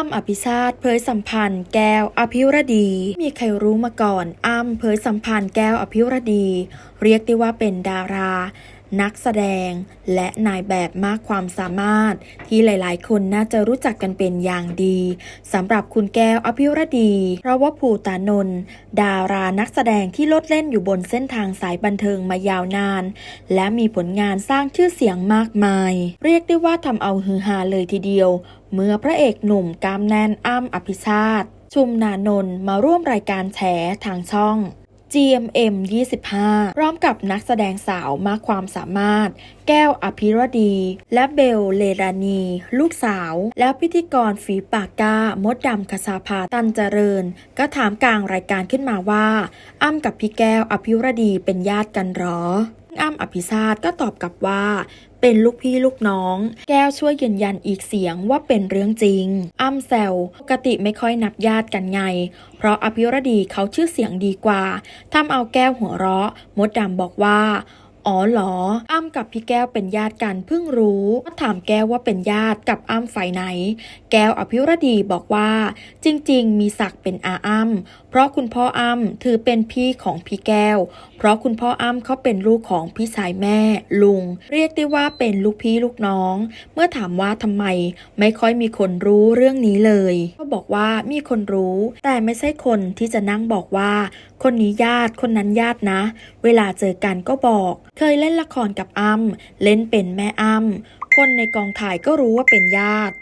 อ้ำอภิชาติเผยสัมพันธ์ แก้วอภิรดี มีใครรู้มาก่อน อ้ำเผยสัมพันธ์แก้วอภิรดี เรียกได้ว่าเป็นดารา นักแสดง และนายแบบมากความสามารถ ที่หลายๆ คนน่าจะรู้จักกันเป็นอย่างดีสำหรับคุณแก้วอภิรดีเพราะว่าภูตานนท์ดารานักแสดงที่ลดเล่นอยู่บนเส้นทางสายบันเทิงมายาวนาน และมีผลงานสร้างชื่อเสียงมากมาย เรียกได้ว่าทำเอาฮือฮาเลยทีเดียว เมื่อพระเอกหนุ่มกามแนนอ้ำอภิชาติชุมนานนท์มาร่วมรายการแฉทางช่อง GMM 25 พร้อมกับนักแสดงสาวมากความสามารถ แก้วอภิรดี และเบลเลรานี ลูกสาว และพิธีกรฝีปากกามดดำคสาภาตันเจริญ ก็ถามกลางรายการขึ้นมาว่า อ้ำกับพี่แก้วอภิรดีเป็นญาติกันหรอ อ้ำอภิชาติก็ตอบกลับว่า เป็นลูกพี่ลูกน้อง แก้วช่วยยืนยันอีกเสียงว่าเป็นเรื่องจริง อ้ำแซวปกติไม่ค่อยนับญาติกันไง เพราะอภิรดีเขาชื่อเสียงดีกว่า ทำเอาแก้วหัวเราะ มดดำบอกว่า อ๋อเหรอ อ้ำกับพี่แก้วเป็นญาติกันเพิ่งรู้ก็ถามแก้วว่าเป็นญาติกับอ้ำฝ่ายไหน แก้วอภิรดีบอกว่า จริงๆ มีศักดิ์เป็นอาอ้ำเพราะคุณพ่ออ้ำถือเป็นพี่ของพี่แก้ว เพราะคุณพ่ออ้ำเขาเป็นลูกของพี่ชายแม่ ลุง เรียกได้ว่าเป็นลูกพี่ลูกน้อง เมื่อถามว่าทำไม ไม่ค่อยมีคนรู้เรื่องนี้เลย ก็บอกว่ามีคนรู้ แต่ไม่ใช่คนที่จะนั่งบอกว่า คนนี้ญาติคนนั้นญาตินะ เวลาเจอกันก็บอกเคยเล่นละครกับอ้ำเล่นเป็นแม่อ้ำคนในกองถ่ายก็รู้ว่าเป็นญาติ